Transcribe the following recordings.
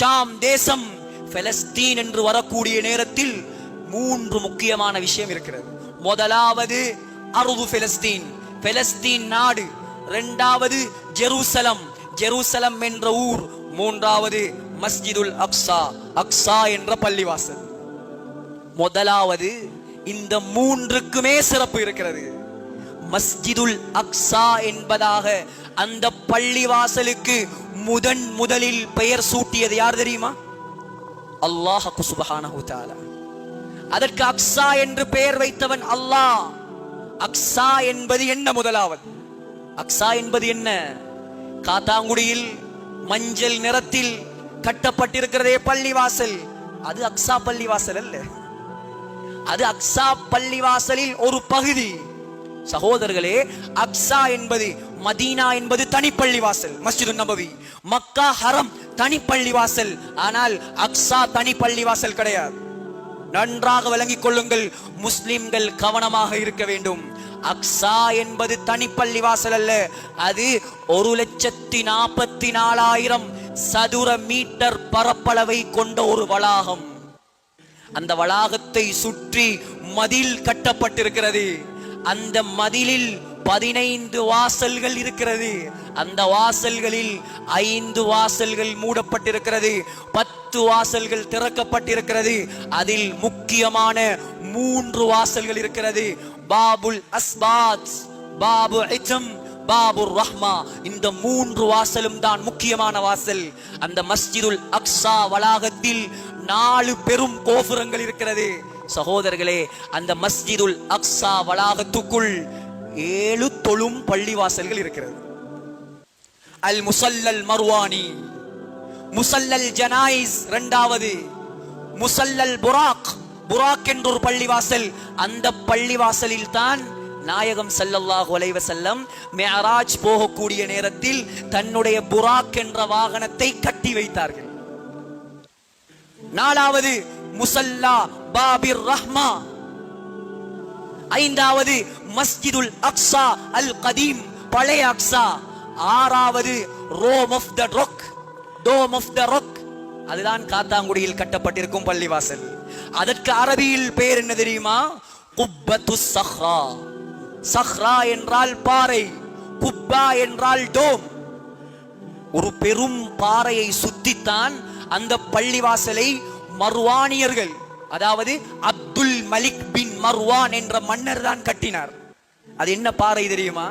ஷாம் தேசம் பெலஸ்தீன் என்று வரக்கூடிய நேரத்தில் மூன்று முக்கியமான விஷயம் இருக்கிறது. முதலாவது அருது பெலஸ்தீன். பெலஸ்தீன் நாடு. இரண்டாவது ஜெருசலம். ஜெருசலம் என்ற ஊர். மூன்றாவது மஸ்ஜிதுல் அக்ஸா. அக்ஸா என்ற பள்ளிவாசல். முதலாவது இந்த மூன்றுக்குமே சிறப்பு இருக்கிறது. மஸ்ஜிதுல் அக்ஸா என்பதாக அந்த பள்ளிவாசலுக்கு முதன் முதலில் பெயர் சூட்டியது யார் தெரியுமா? அல்லாஹ் சுபஹானஹு அதற்கு அக்ஸா என்று பெயர் வைத்தவன் அல்லாஹ். அக்ஸா என்பது என்ன முதலாவது? அக்ஸா என்பது என்ன? காத்தாங்குடியில் மஞ்சள் நிறத்தில் கட்டப்பட்டிருக்கிறதே பள்ளிவாசல். அது அக்ஸா பள்ளிவாசல் அல்ல. அது அக்ஸா பள்ளிவாசலில் ஒரு பகுதி. சகோதரர்களே அக்ஸா என்பது மதீனா என்பது தனிப்பள்ளி வாசல் மஸ்ஜிது நபவி. மக்கா ஹரம் தனிப்பள்ளி வாசல் ஆனால் அக்ஸா தனிப்பள்ளி வாசல் கிடையாது. நன்றாக விளங்கிக் கொள்ளுங்கள் முஸ்லிம்கள் கவனமாக இருக்க வேண்டும். அக்ஸா என்பது தனிப்பள்ளி வாசல் அல்ல அது ஒரு லட்சத்தி நாற்பத்தி நாலாயிரம் சதுர மீட்டர் பரப்பளவை கொண்ட ஒரு வளாகம். அந்த வளாகத்தை சுற்றி மதில் கட்டப்பட்டிருக்கிறது. அந்த மதிலில் பதினைந்து வாசல்கள் இருக்கிறது. அந்த வாசல்களில் ஐந்து வாசல்கள் மூடப்பட்டிருக்கிறது. பத்து வாசல்கள் திறக்கப்பட்டிருக்கிறது. அதில் முக்கியமான மூன்று வாசல்கள் இருக்கிறது. பாபுல் அஸ்பாத் பாபு ஐச்சம் பாபுர் ரஹ்மா. இந்த மூன்று வாசலும் தான் முக்கியமான வாசல். அந்த மஸ்ஜிதுல் அக்ஸா வளாகத்தில் நாலு பெரும் கோபுரங்கள் இருக்கிறது. சகோதரர்களே அந்த மஸ்ஜிதுல் அக்ஸா வளாகத்துக்குள் ஏழு தொழும் பள்ளிவாசல்கள் இருக்கிறது. அல் முசல்லல் மர்வானி முசல்லல் ஜனாயிஸ் இரண்டாவது முசல்லல் புராக் புராக் என்ற ஒரு பள்ளிவாசல். அந்த பள்ளிவாசலில் தான் நாயகம் சல்லல்லாஹு அலைவ செல்லம் மேராஜ் போகக்கூடிய நேரத்தில் தன்னுடைய புராக் என்ற வாகனத்தை கட்டி வைத்தார்கள். நாலாவது முசல்லா பாபிர் ரஹ்மா. ஐந்தாவது மஸ்ஜிதுல் அக்ஸா அல் கதீம் பழைய அக்ஸா. ஆறாவது dome of the rock dome of the rock. அதுதான் காத்தாங்குடியில் கட்டப்பட்டிருக்கும் பள்ளிவாசல். அதற்கு அரபியில் பெயர் என்ன தெரியுமா? குப்பத்து சஹ்ரா. சஹ்ரா என்றால் பாறை குப்பா என்றால் டோம். ஒரு பெரும் பாறையை சுத்தித்தான் அந்த பள்ளிவாசலை மர்வானியர்கள் அதாவது அப்துல் மலிக் பின் மர்வான் என்ற மன்னர் தான் கட்டினார். அது என்ன பாறை தெரியுமா?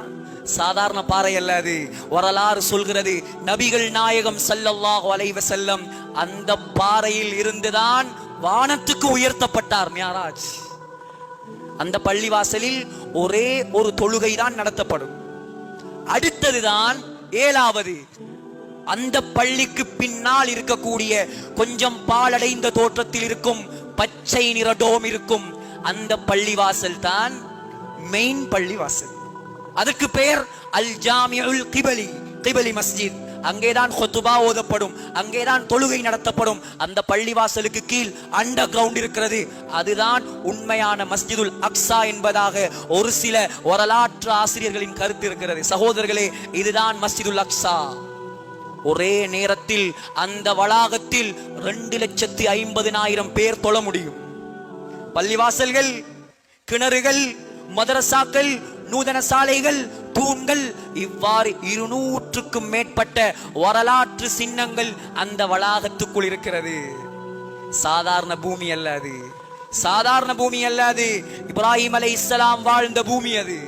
சாதாரண பாறை அல்ல அது. வரலாறு சொல்கிறது நபிகள் நாயகம் ஸல்லல்லாஹு அலைவ செல்லம் அந்த பாறையில் இருந்துதான் வானத்துக்கு உயர்த்தப்பட்டார் மியாராஜ். அந்த பள்ளிவாசலில் ஒரே ஒரு தொழுகை தான் நடத்தப்படும். அடுத்ததுதான் ஏழாவது. அந்த பள்ளிக்கு பின்னால் இருக்கக்கூடிய கொஞ்சம் பாலடைந்த தோற்றத்தில் இருக்கும் பச்சை நிறடோம் இருக்கும். அந்த பள்ளிவாசல் தான் மெயின் பள்ளிவாசல். அதற்கு பெயர் அல் ஜாமியுல் கிபலி கிபலி மஸ்ஜித். அங்கேதான் ஹொத்துபா ஓதப்படும் அங்கேதான் தொழுகை நடத்தப்படும். அந்த பள்ளிவாசலுக்கு கீழ் அண்டர் கிரவுண்ட் இருக்கிறது. அதுதான் உண்மையான மஸ்ஜிதுல் அக்ஸா என்பதாக ஒரு சில வரலாற்று ஆசிரியர்களின் கருத்து இருக்கிறது. சகோதரர்களே இதுதான் மஸ்ஜிதுல் அக்ஸா. ஒரே நேரத்தில் அந்த வளாகத்தில் ரெண்டு லட்சத்தி ஐம்பதினாயிரம் பேர் தொழ முடியும். பள்ளிவாசல்கள் கிணறுகள் மதரசாக்கள் நூதன சாலைகள் தூண்கள் இவ்வாறு இருநூற்றுக்கும் மேற்பட்ட வரலாற்று சின்னங்கள் அந்த வளாகத்துக்குள் இருக்கிறது. சாதாரண பூமி அல்ல அது. சாதாரண பூமி அல்ல அது. இப்ராஹிம் அலை இஸ்லாம் வாழ்ந்த பூமி அது.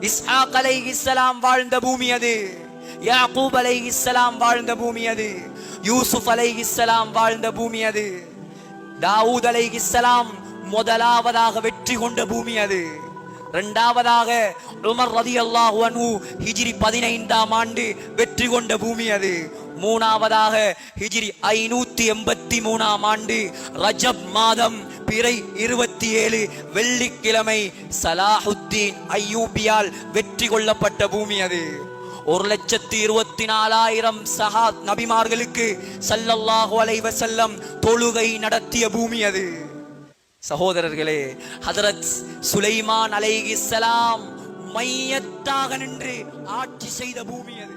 இஸ்ஹாக் அலை இஸ்லாம் வாழ்ந்த பூமி அது. யாக்கூப் அலை இஸ்லாம் வாழ்ந்த பூமி அது யூசுப் அலை இஸ்லாம் வாழ்ந்த பூமி அது தாவூத் அலை இஸ்லாம் முதலாவதாக வெற்றி கொண்ட பூமி அது. இரண்டாவதாக உமர் ரதியல்லாஹு அன்ஹு ஹிஜிரி பதினைந்தாம் ஆண்டு வெற்றி கொண்ட பூமி அது. மூணாவதாக ஹிஜ்ரி ஐநூத்தி எண்பத்தி மூணாம் ஆண்டு ரஜப் மாதம் பிறை இருபத்தி ஏழு வெள்ளிக்கிழமை சலாஹுத்தீன் ஐயூபியால் வெற்றி கொள்ளப்பட்ட பூமி அது. ஒரு லட்சத்தி இருபத்தி நாலாயிரம் சஹா நபிமார்களுக்கு சல்லல்லாஹு அலைவ செல்லம் தொழுகை நடத்திய பூமி அது. சகோதரர்களே ஹதரத் சுலைமான் அலைஹிஸ்ஸலாம் மையத்தாக நின்று ஆட்சி செய்த பூமி அது.